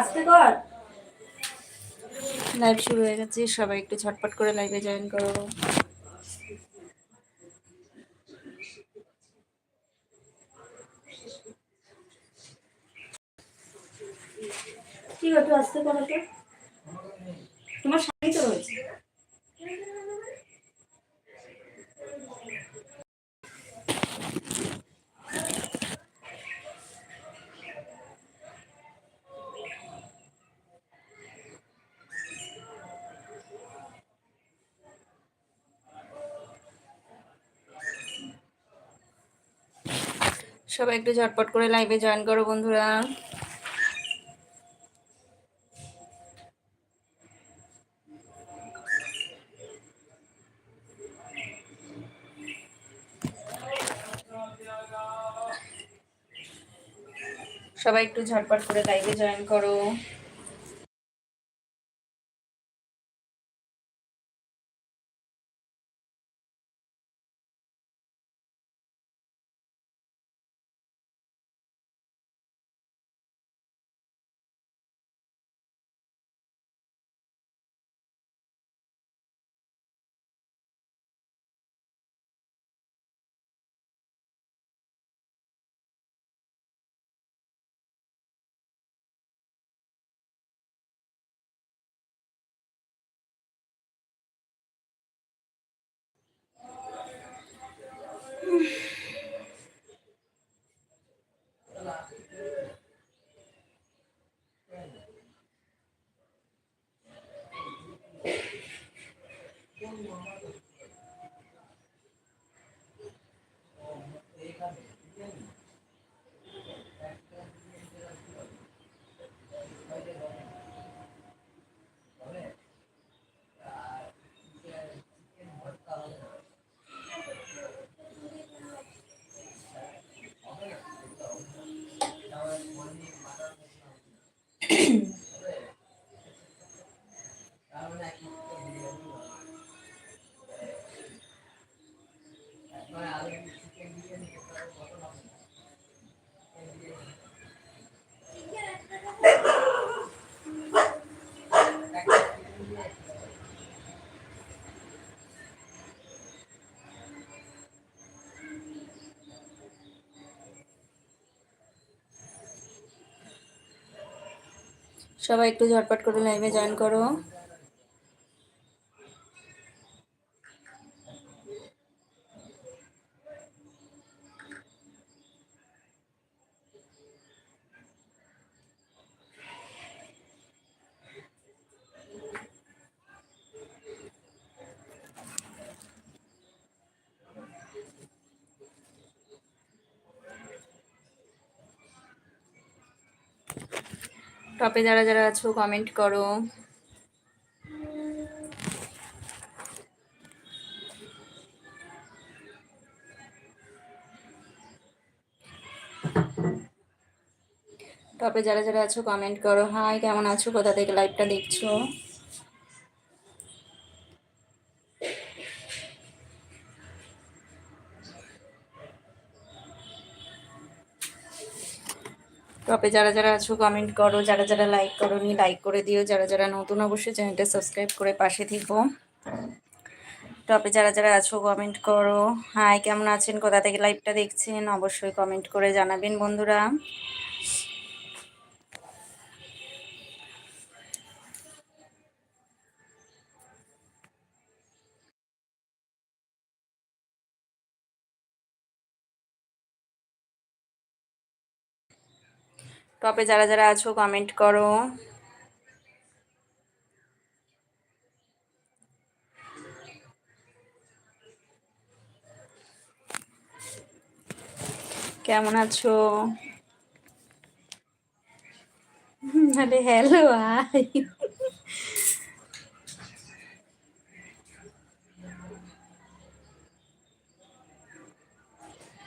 আসতে কর। লাইভ শুরু হয়ে গেছে সবাই একটু ছটপট করে লাইভে জয়েন করো কি গো একটু আসতে করো তো তোমার শাড়ি তো রয়েছে সবাই একটু ঝটপট করে লাইভে জয়েন করো বন্ধুরা। সবাই একটু ঝটপট করে লাইভে জয়েন করো। সবাই একটু ঝটপট করে লাইভে জয়েন করো। টপে যারা যারা আছো কমেন্ট করো। টপে যারা যারা আছো কমেন্ট করো। হাই কেমন আছো? কোথা থেকে লাইভটা দেখছ? টপে যারা যারা আছো কমেন্ট করো, যারা যারা লাইক করো নি লাইক করে দিও। যারা যারা নতুন অবশ্যই চ্যানেলটা সাবস্ক্রাইব করে পাশে থেকো। টপে যারা যারা আছো কমেন্ট করো। হাই কেমন আছেন? কোথা থেকে লাইভটা দেখছেন? অবশ্যই কমেন্ট করে জানাবেন বন্ধুরা। টপে যারা যারা আছো কমেন্ট করো। কেমন আছো? আরে হ্যালো হাই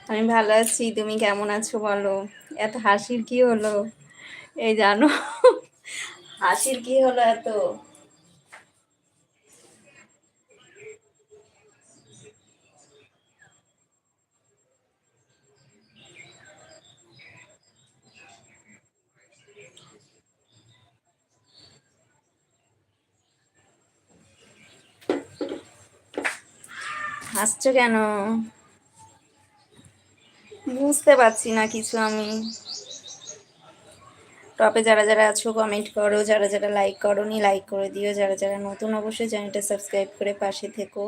আমি ভালো আছি, তুমি কেমন আছো বলো? এত হাসির কি হলো? এই জানো? হাসির কি হলো এত? হাসছো কেন? বুঝতে পারছি না কিছু আমি। টপে যারা যারা আছো কমেন্ট করো। যারা যারা লাইক করো নি লাইক করে দিও। যারা যারা নতুন অবশ্যই চ্যানেলটা সাবস্ক্রাইব করে পাশে থেকো।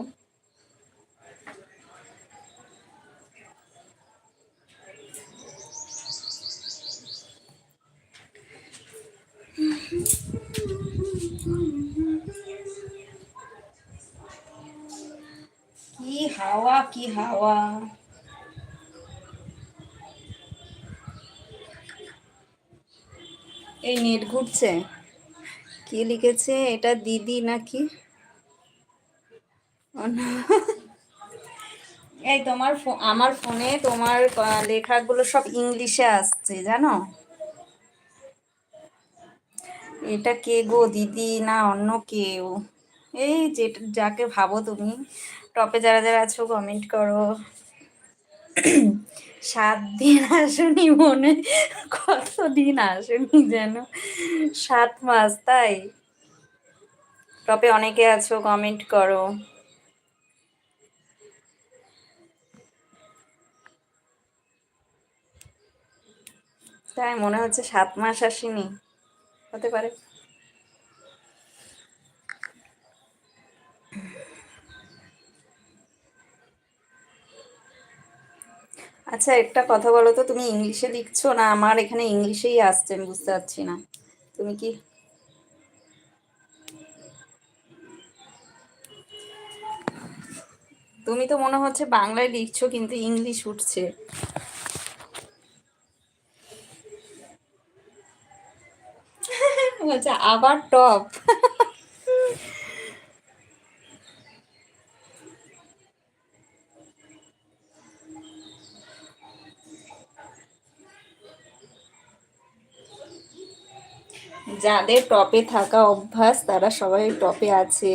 কি হাওয়া কি হাওয়া। এই নেট ঘুরছে। কি লিখেছে? এটা দিদি নাকি? এই তোমার আমার ফোনে তোমার লেখাগুলো সব ইংলিশে আসছে, জানো? এটা কে গো? দিদি না অন্য কেউ? এই যে, যাকে ভাবো তুমি, টপে যারা যারা আছো কমেন্ট করো। সাত দিন আসুনি মনে, কত দিন আসুনি যেন? সাত মাস, তাই? টপে অনেকে আছো কমেন্ট করো। তাই মনে হচ্ছে সাত মাস আসেনি, হতে পারে। আচ্ছা একটা কথা বলো তো, তুমি ইংলিশে লিখছো না? আমার এখানে ইংলিশেই আসছে, আমি বুঝতে পারছি না। তুমি কি? তুমি তো মনে হচ্ছে বাংলায় লিখছো, কিন্তু ইংলিশ উঠছে। বলছে আবার টপ। যাদের টপে থাকা অভ্যাস, তারা সবাই টপে আছে।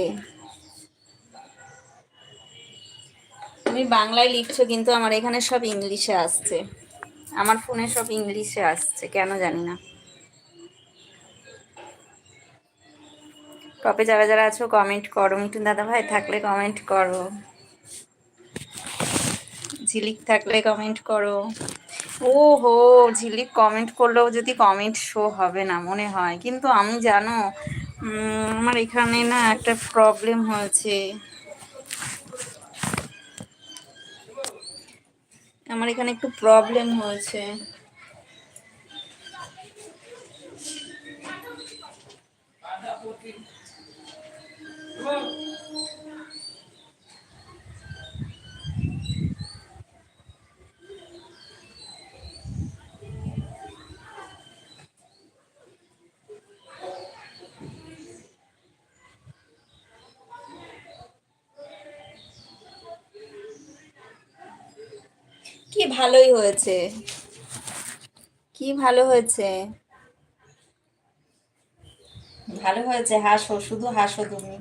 তুমি বাংলায় লিখছো, কিন্তু আমার এখানে সব ইংলিশে আসছে। আমার ফোনে সব ইংলিশে আসছে, কেন জানি না। টপে যারা যারা আছো কমেন্ট করো। মিঠুন দাদা ভাই থাকলে কমেন্ট করো। ঝিলিক থাকলে কমেন্ট করো। ও হো ঝিলিক কমেন্ট করলেও যদি কমেন্ট শো হবে না, মনে হয়। কিন্তু আমি জানো আমার এখানে না একটা প্রবলেম হয়েছে। আমার এখানে একটু প্রবলেম হয়েছে কি ভালোই হয়েছে। কি ভালো হয়েছে? ভালো হয়েছে হাসো শুধু হাসো তুমি।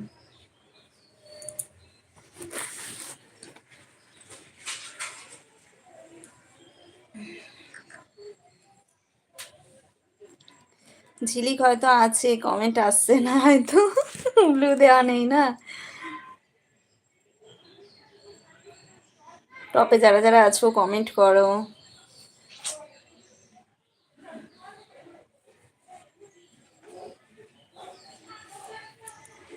ঝিলিক হয়তো আছে কমেন্ট আসছে না হয়তো। ব্লু দেওয়া নেই না। টপে যারা যারা আছো কমেন্ট করো।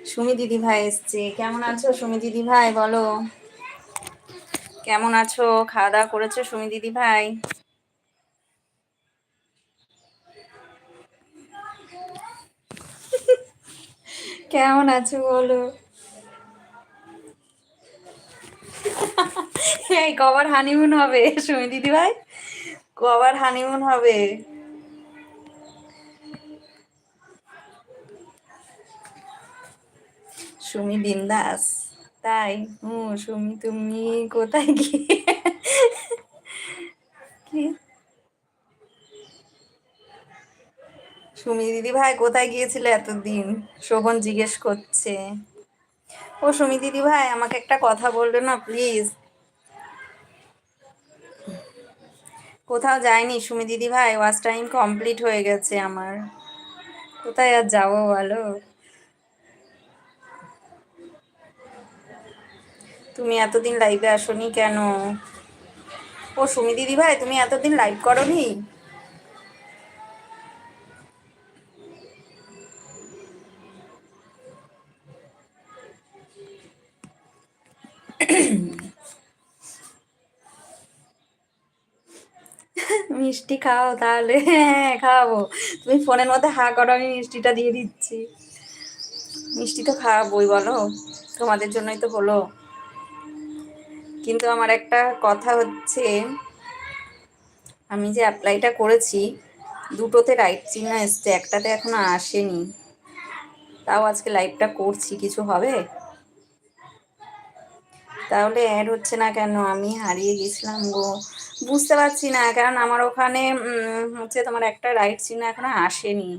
সুমি দিদি ভাই এসছে। কেমন আছো সুমি দিদি ভাই? বলো। কেমন আছো? খাওয়া দাওয়া করেছ সুমি দিদি ভাই? কেমন আছো বলো? এই কবার হানিমুন হবে, সুমি দিদি ভাই কবার হানিমুন হবে। সুমি বিন্দাস। তাই হুম সুমি, তুমি কোথায় গিয়ে? কি? সুমি দিদি ভাই কোথায় গিয়েছিলে এতদিন? শোভন জিজ্ঞেস করছে। ও সুমি দিদি ভাই আমাকে একটা কথা বলবে না প্লিজ কোথাও যায়নি। সুমি দিদি ভাই, ওয়াচ টাইম কমপ্লিট হয়ে গেছে আমার। কোথায় আর যাব বলো? তুমি এতদিন লাইভে আসোনি কেন? ও সুমি দিদি ভাই, তুমি এতদিন লাইভ করনি? মিষ্টি খাও তাহলে। হ্যাঁ খাওয়াবো তুমি ফোনের মধ্যে হা করো, আমি মিষ্টিটা দিয়ে দিচ্ছি। মিষ্টি তো খাওয়াবোই, বলো। তোমাদের জন্যই তো হলো। কিন্তু আমার একটা কথা হচ্ছে, আমি যে অ্যাপ্লাইটা করেছি, দুটোতে রাইট চিহ্ন এসছে, একটাতে এখনও আসেনি। তাও আজকে লাইভটা করছি, কিছু হবে? তাহলে অ্যাড হচ্ছে না কেন? আমি হারিয়ে গেছিলাম গো। বুঝতে পারছি না, কারণ আমার ওখানে হচ্ছে তোমার একটা রাইট চিহ্ন এখনও আসেনি।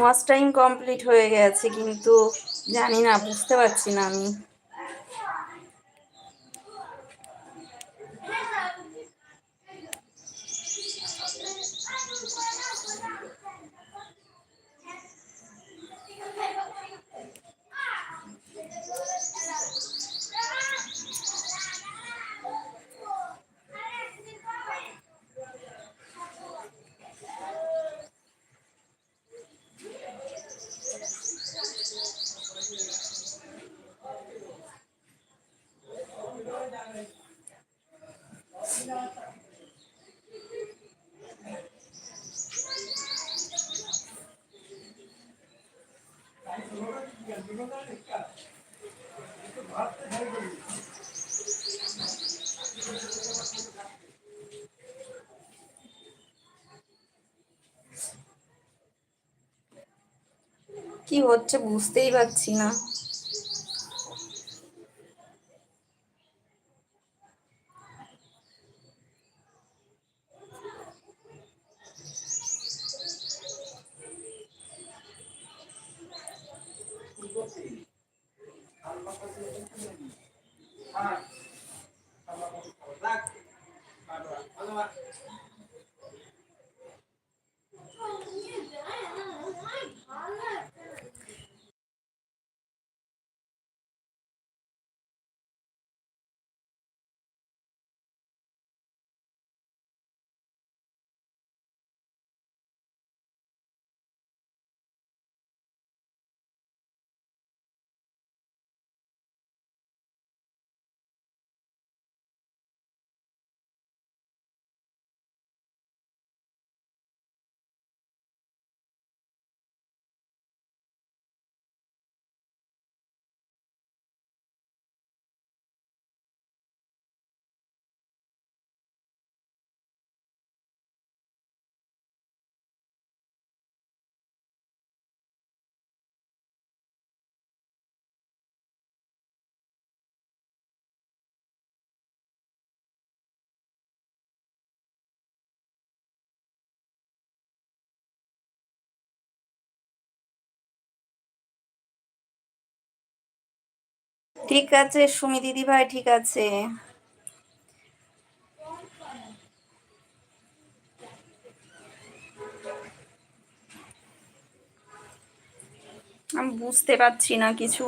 ওয়াচ টাইম কমপ্লিট হয়ে গেছে, কিন্তু জানি না, বুঝতে পারছি না আমি। কি হচ্ছে বুঝতেই পারছি না। ঠিক আছে সুমি দিদি ভাই ঠিক আছে। আমি বুঝতে পারছি না কিছু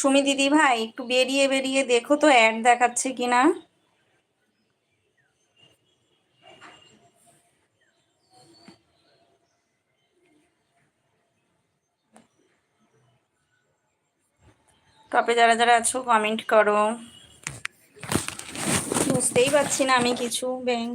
সুমি দিদি ভাই, একটু বেরিয়ে বেরিয়ে দেখো তো অ্যাড দেখাচ্ছে কিনা। টপে যারা যারা আছো কমেন্ট করো। বুঝতেই পারছি না আমি কিছু, ব্যাং।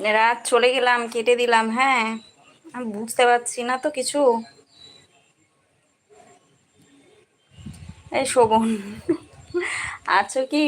রাত চলে গেলাম, কেটে দিলাম হ্যাঁ। আমি বুঝতে পারছি না তো কিছু। এই শোভন আছো কি?